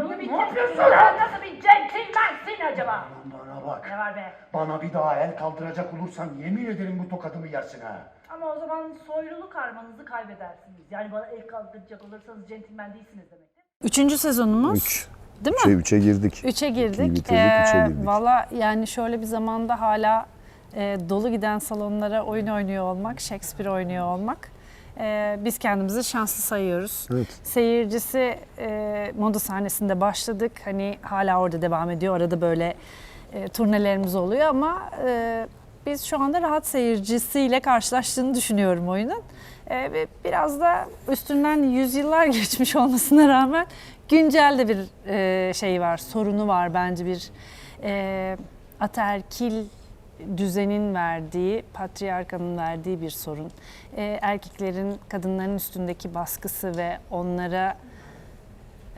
bitirsin. yapıyorsun Sen lan? nasıl bir centilmensin acaba? Bana bak. Ne var be? Bana bir daha el kaldıracak olursan yemin ederim bu tokadımı yersin ha. Ama o zaman soyluluk karmanızı kaybedersiniz. Yani bana el kaldıracak olursanız centilmen değilsiniz demektir. Üçüncü sezonumuz. Üç. Değil mi? Şey, üçe girdik. Üçe girdik. Bitirdik, üçe Ee, girdik. Valla yani şöyle bir zamanda hala e, dolu giden salonlara oyun oynuyor olmak, Shakespeare oynuyor olmak. E, biz kendimizi şanslı sayıyoruz. Evet. Seyircisi e, moda sahnesinde başladık. Hani hala orada devam ediyor. Arada böyle e, turnelerimiz oluyor ama e, biz şu anda rahat seyircisiyle karşılaştığını düşünüyorum oyunun. E, ve biraz da üstünden yüzyıllar geçmiş olmasına rağmen güncel de bir e, şey var, sorunu var bence bir e, ataerkil düzenin verdiği, patriarkanın verdiği bir sorun. E, erkeklerin kadınların üstündeki baskısı ve onlara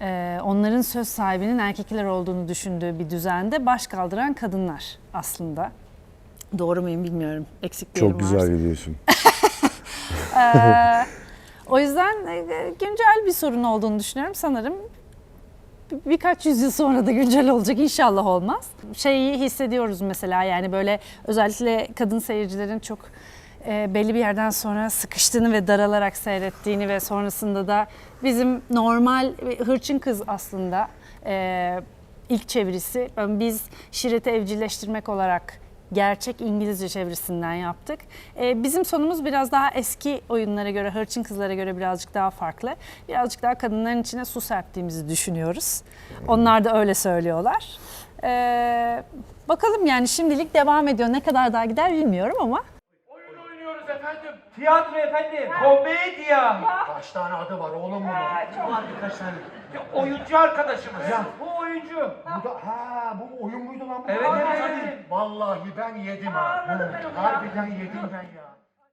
e, onların söz sahibinin erkekler olduğunu düşündüğü bir düzende baş kaldıran kadınlar aslında. Doğru muyum bilmiyorum. Eksiklerim Çok güzel varsa. gidiyorsun. Ee, o yüzden e, güncel bir sorun olduğunu düşünüyorum. Sanırım birkaç yüzyıl sonra da güncel olacak. İnşallah olmaz. Şeyi hissediyoruz mesela yani böyle özellikle kadın seyircilerin çok e, belli bir yerden sonra sıkıştığını ve daralarak seyrettiğini ve sonrasında da bizim normal hırçın kız aslında e, ilk çevirisi. Biz şireti evcilleştirmek olarak gerçek İngilizce çevirisinden yaptık. Ee, bizim sonumuz biraz daha eski oyunlara göre, hırçın kızlara göre birazcık daha farklı. Birazcık daha kadınların içine su serptiğimizi düşünüyoruz. Onlar da öyle söylüyorlar. Ee, bakalım yani şimdilik devam ediyor. Ne kadar daha gider bilmiyorum ama. Oyun oynuyoruz efendim. Tiyatro efendim. Komedya. Kaç tane adı var oğlum bunun? Var birkaç tane. Ya, oyuncu arkadaşımız. Ya. Bu oyuncu. Bu da, ha bu oyun muydu lan bu? Evet, Aa, evet. tabii. Vallahi ben yedim ha. Harbiden yedim ben ya.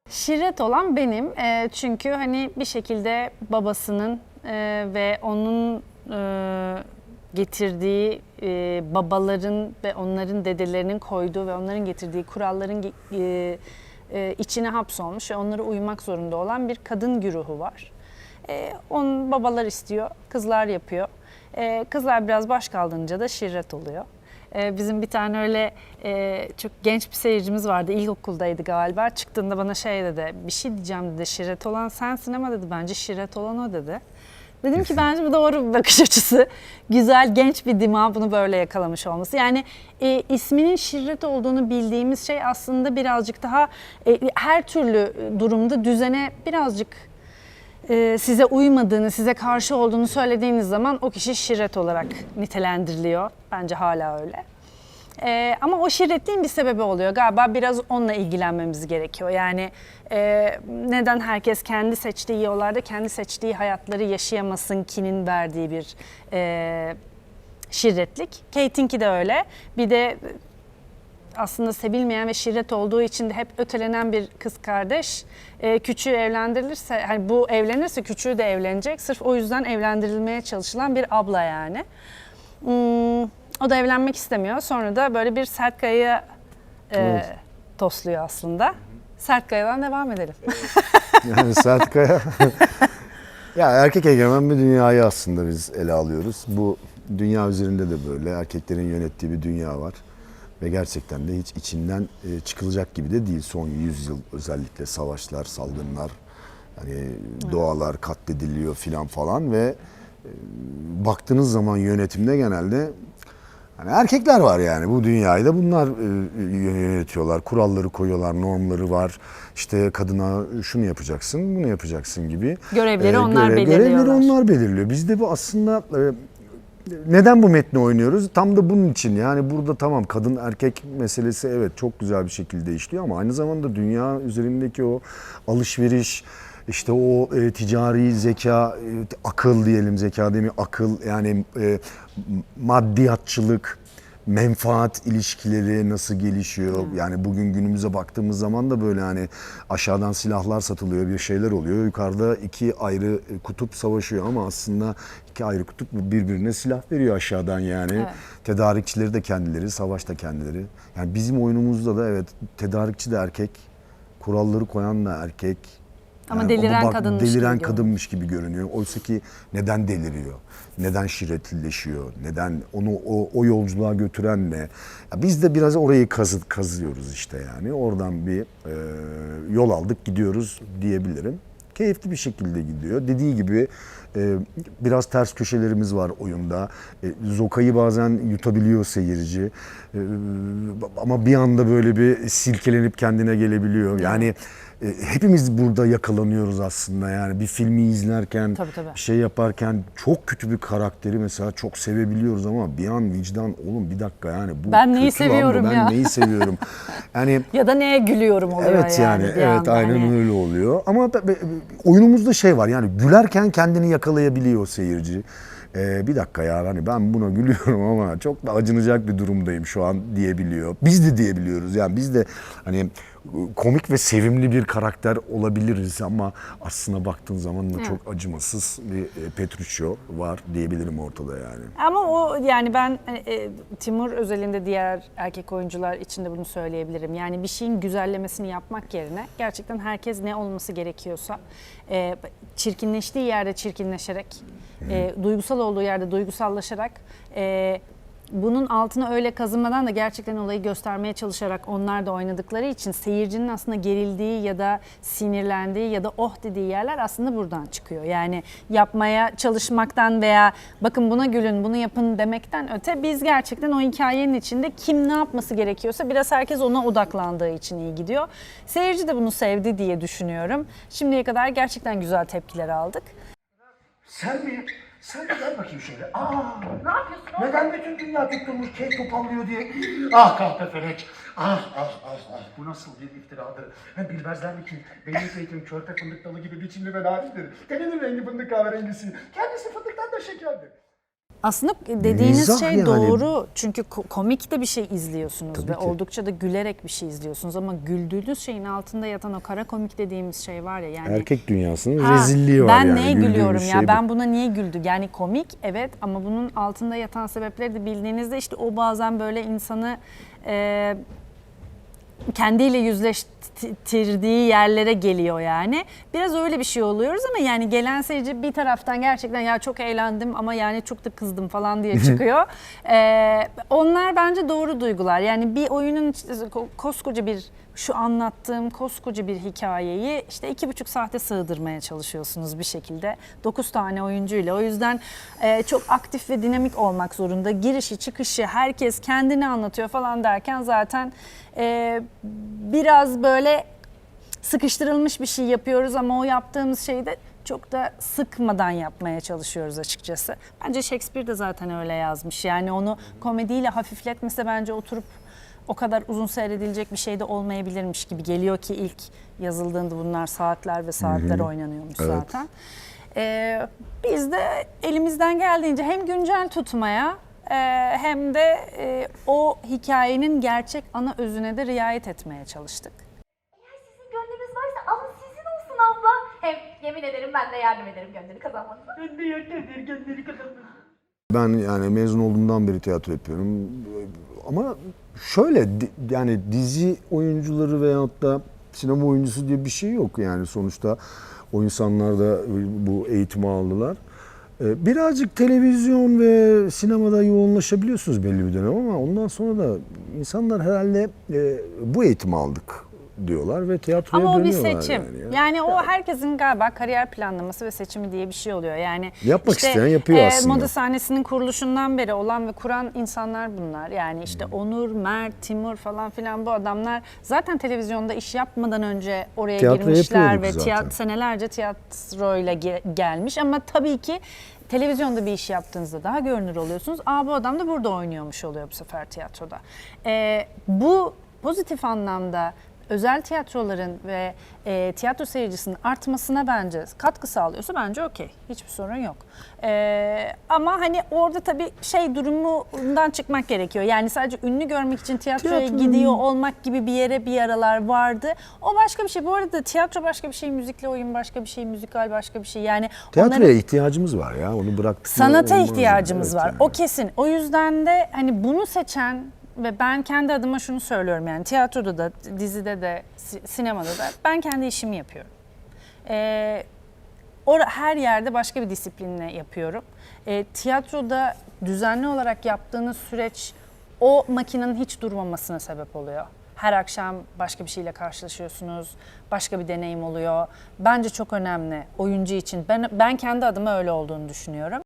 Şirret olan benim Ee, çünkü hani bir şekilde babasının e, ve onun e, getirdiği e, babaların ve onların dedelerinin koyduğu ve onların getirdiği kuralların e, e, içine hapsolmuş ve onlara uymak zorunda olan bir kadın güruhu var. E, onun babalar istiyor, kızlar yapıyor. E, kızlar biraz baş kaldırınca da şirret oluyor. E, bizim bir tane öyle e, çok genç bir seyircimiz vardı. İlkokuldaydı galiba. Çıktığında bana şey dedi. Bir şey diyeceğim dedi. Şirret olan sensin ama dedi. Bence şirret olan o dedi. Dedim ki bence bu doğru bir bakış açısı. Güzel genç bir dima bunu böyle yakalamış olması. Yani e, isminin şirret olduğunu bildiğimiz şey aslında birazcık daha e, her türlü durumda düzene birazcık e, size uymadığını, size karşı olduğunu söylediğiniz zaman o kişi şirret olarak nitelendiriliyor. Bence hala öyle. E, ama o şirretliğin bir sebebi oluyor. Galiba biraz onunla ilgilenmemiz gerekiyor. Yani e, neden herkes kendi seçtiği yollarda kendi seçtiği hayatları yaşayamasın kinin verdiği bir e, şirretlik. Kate'inki de öyle. Bir de aslında sevilmeyen ve şirret olduğu için de hep ötelenen bir kız kardeş e, küçüğü evlendirilirse hani bu evlenirse küçüğü de evlenecek sırf o yüzden evlendirilmeye çalışılan bir abla yani. Hmm, o da evlenmek istemiyor. Sonra da böyle bir sert kayaya e, Evet. tosluyor aslında. Sert kayadan devam edelim. Yani Sertkaya. ya erkek egemen bir dünyayı aslında biz ele alıyoruz. Bu dünya üzerinde de böyle erkeklerin yönettiği bir dünya var. Ve gerçekten de hiç içinden e, çıkılacak gibi de değil. Son 100 yıl özellikle savaşlar, salgınlar, hani doğalar katlediliyor filan falan ve e, baktığınız zaman yönetimde genelde Hani erkekler var yani bu dünyayı da bunlar e, yönetiyorlar. Kuralları koyuyorlar, normları var. İşte kadına şunu yapacaksın, bunu yapacaksın gibi. Görevleri onlar belirliyorlar. Görevleri onlar belirliyor. Biz de bu aslında e, neden bu metni oynuyoruz? Tam da bunun için. Yani burada tamam kadın erkek meselesi evet çok güzel bir şekilde işliyor ama aynı zamanda dünya üzerindeki o alışveriş, işte o e, ticari zeka, e, akıl diyelim zeka değil mi? Akıl yani e, maddiyatçılık, menfaat ilişkileri nasıl gelişiyor? Yani bugün günümüze baktığımız zaman da böyle hani aşağıdan silahlar satılıyor, bir şeyler oluyor. Yukarıda iki ayrı kutup savaşıyor ama aslında iki ayrı kutup birbirine silah veriyor aşağıdan yani. Evet. Tedarikçileri de kendileri, savaş da kendileri. Yani bizim oyunumuzda da evet tedarikçi de erkek, kuralları koyan da erkek, Ama Yani deliren baba kadınmış gibi Deliren görünüyor. kadınmış gibi görünüyor. Oysa ki neden deliriyor? Neden şiretlileşiyor? Neden onu o, o yolculuğa götüren ne? Ya biz de biraz orayı kazı, kazıyoruz işte yani. Oradan bir e, yol aldık gidiyoruz diyebilirim. Keyifli bir şekilde gidiyor. Dediği gibi e, biraz ters köşelerimiz var oyunda. E, Zoka'yı bazen yutabiliyor seyirci. E, ama bir anda böyle bir silkelenip kendine gelebiliyor. Yani e, hepimiz burada yakalanıyoruz aslında yani bir filmi izlerken Tabii, tabii. bir şey yaparken çok kötü bir karakteri mesela çok sevebiliyoruz ama bir an vicdan oğlum bir dakika yani bu Ben neyi seviyorum ben ya?" neyi seviyorum yani Ya da neye gülüyorum oluyor Evet yani, bir evet anda aynen hani. öyle oluyor. Ama oyunumuzda şey var yani gülerken kendini yakalayabiliyor seyirci. Ee, bir dakika ya hani ben buna gülüyorum ama çok da acınacak bir durumdayım şu an diyebiliyor. Biz de diyebiliyoruz yani biz de hani komik ve sevimli bir karakter olabiliriz ama aslına baktığın zaman da çok acımasız bir e, Petruccio var diyebilirim ortada yani. Ama o yani ben e, e, Timur özelinde diğer erkek oyuncular için de bunu söyleyebilirim. Yani bir şeyin güzellemesini yapmak yerine gerçekten herkes ne olması gerekiyorsa e, çirkinleştiği yerde çirkinleşerek, e, duygusal olduğu yerde duygusallaşarak e, bunun altına öyle kazınmadan da gerçekten olayı göstermeye çalışarak onlar da oynadıkları için seyircinin aslında gerildiği ya da sinirlendiği ya da oh dediği yerler aslında buradan çıkıyor. Yani yapmaya çalışmaktan veya bakın buna gülün bunu yapın demekten öte biz gerçekten o hikayenin içinde kim ne yapması gerekiyorsa biraz herkes ona odaklandığı için iyi gidiyor. Seyirci de bunu sevdi diye düşünüyorum. Şimdiye kadar gerçekten güzel tepkiler aldık. Sen mi? Sen de gel bakayım şöyle. Aa, Ne yapıyorsun oğlum? neden bütün dünya tutturmuş kek topallıyor diye. Ah kahpefelek. Ah ah ah ah. Bu nasıl bir iftiradır. Hem bilmezler mi ki benim zeytin körpe fındık dalı gibi biçimli ve narindir. Teninin rengi fındık kahverengisi. Kendisi fındıktan da şekerdir. Aslında dediğiniz Mizah şey yani. doğru. Çünkü ko- komik de bir şey izliyorsunuz Tabii ve ki. oldukça da gülerek bir şey izliyorsunuz ama güldüğünüz şeyin altında yatan o kara komik dediğimiz şey var ya yani Erkek dünyasının Ha, rezilliği var ben yani. neye Güldüğümüz gülüyorum şey ya bu. ben buna niye güldü yani komik evet ama bunun altında yatan sebepleri de bildiğinizde işte o bazen böyle insanı e, kendiyle yüzleştirdiği yerlere geliyor yani. Biraz öyle bir şey oluyoruz ama yani gelen seyirci bir taraftan gerçekten ya çok eğlendim ama yani çok da kızdım falan diye çıkıyor. Ee, onlar bence doğru duygular. Yani bir oyunun koskoca bir şu anlattığım koskoca bir hikayeyi işte iki buçuk saate sığdırmaya çalışıyorsunuz bir şekilde. Dokuz tane oyuncuyla. O yüzden e, çok aktif ve dinamik olmak zorunda. Girişi çıkışı herkes kendini anlatıyor falan derken zaten e, biraz böyle sıkıştırılmış bir şey yapıyoruz ama o yaptığımız şeyi de çok da sıkmadan yapmaya çalışıyoruz açıkçası. Bence Shakespeare de zaten öyle yazmış. Yani onu komediyle hafifletmese bence oturup o kadar uzun seyredilecek bir şey de olmayabilirmiş gibi geliyor ki ilk yazıldığında bunlar saatler ve saatler oynanıyormuş Evet. zaten. Ee, biz de elimizden geldiğince hem güncel tutmaya e, hem de e, o hikayenin gerçek ana özüne de riayet etmeye çalıştık. Eğer sizin gönlünüz varsa alın sizin olsun abla. Hem yemin ederim ben de yardım ederim gönlünü kazanmanıza. Ben de yeter gönleri kazandım. Ben yani mezun olduğumdan beri tiyatro yapıyorum. Ama şöyle yani dizi oyuncuları veyahut da sinema oyuncusu diye bir şey yok yani sonuçta o insanlar da bu eğitimi aldılar. Ee, Birazcık televizyon ve sinemada yoğunlaşabiliyorsunuz belli bir dönem ama ondan sonra da insanlar herhalde e, bu eğitimi aldık diyorlar ve tiyatroya Ama o bir dönüyorlar seçim. yani. Yani, ya. o herkesin galiba kariyer planlaması ve seçimi diye bir şey oluyor. Yani Yapmak işte, isteyen yapıyor e, aslında. Moda sahnesinin kuruluşundan beri olan ve kuran insanlar bunlar. Yani işte Hmm. Onur, Mert, Timur falan filan bu adamlar zaten televizyonda iş yapmadan önce oraya Tiyatro girmişler ve zaten. tiyat senelerce tiyatroyla ge- gelmiş ama tabii ki televizyonda bir iş yaptığınızda daha görünür oluyorsunuz. Aa bu adam da burada oynuyormuş oluyor bu sefer tiyatroda. E, bu pozitif anlamda özel tiyatroların ve e, tiyatro seyircisinin artmasına bence katkı sağlıyorsa bence okey. Hiçbir sorun yok. E, ama hani orada tabii şey durumundan çıkmak gerekiyor. Yani sadece ünlü görmek için tiyatroya Tiyatro- gidiyor olmak gibi bir yere bir aralar vardı. O başka bir şey. Bu arada tiyatro başka bir şey, müzikle oyun başka bir şey, müzikal başka bir şey. Yani Tiyatroya onların- ihtiyacımız var ya onu bıraktık. mı Sanata ihtiyacımız yani. var. Evet O yani. kesin. O yüzden de hani bunu seçen ve ben kendi adıma şunu söylüyorum yani tiyatroda da, dizide de, si- sinemada da ben kendi işimi yapıyorum. E, or- her yerde başka bir disiplinle yapıyorum. E, tiyatroda düzenli olarak yaptığınız süreç o makinenin hiç durmamasına sebep oluyor. Her akşam başka bir şeyle karşılaşıyorsunuz, başka bir deneyim oluyor. Bence çok önemli oyuncu için. Ben ben kendi adıma öyle olduğunu düşünüyorum.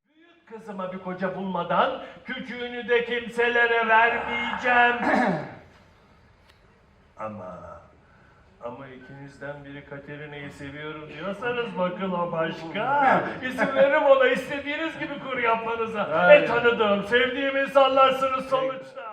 Kızıma bir koca bulmadan küçüğünü de kimselere vermeyeceğim. ama ama ikinizden biri Katerina'yı seviyorum diyorsanız bakın o başka. İzin veririm ona istediğiniz gibi kur yapmanıza. E tanıdığım, sevdiğim insanlarsınız sonuçta.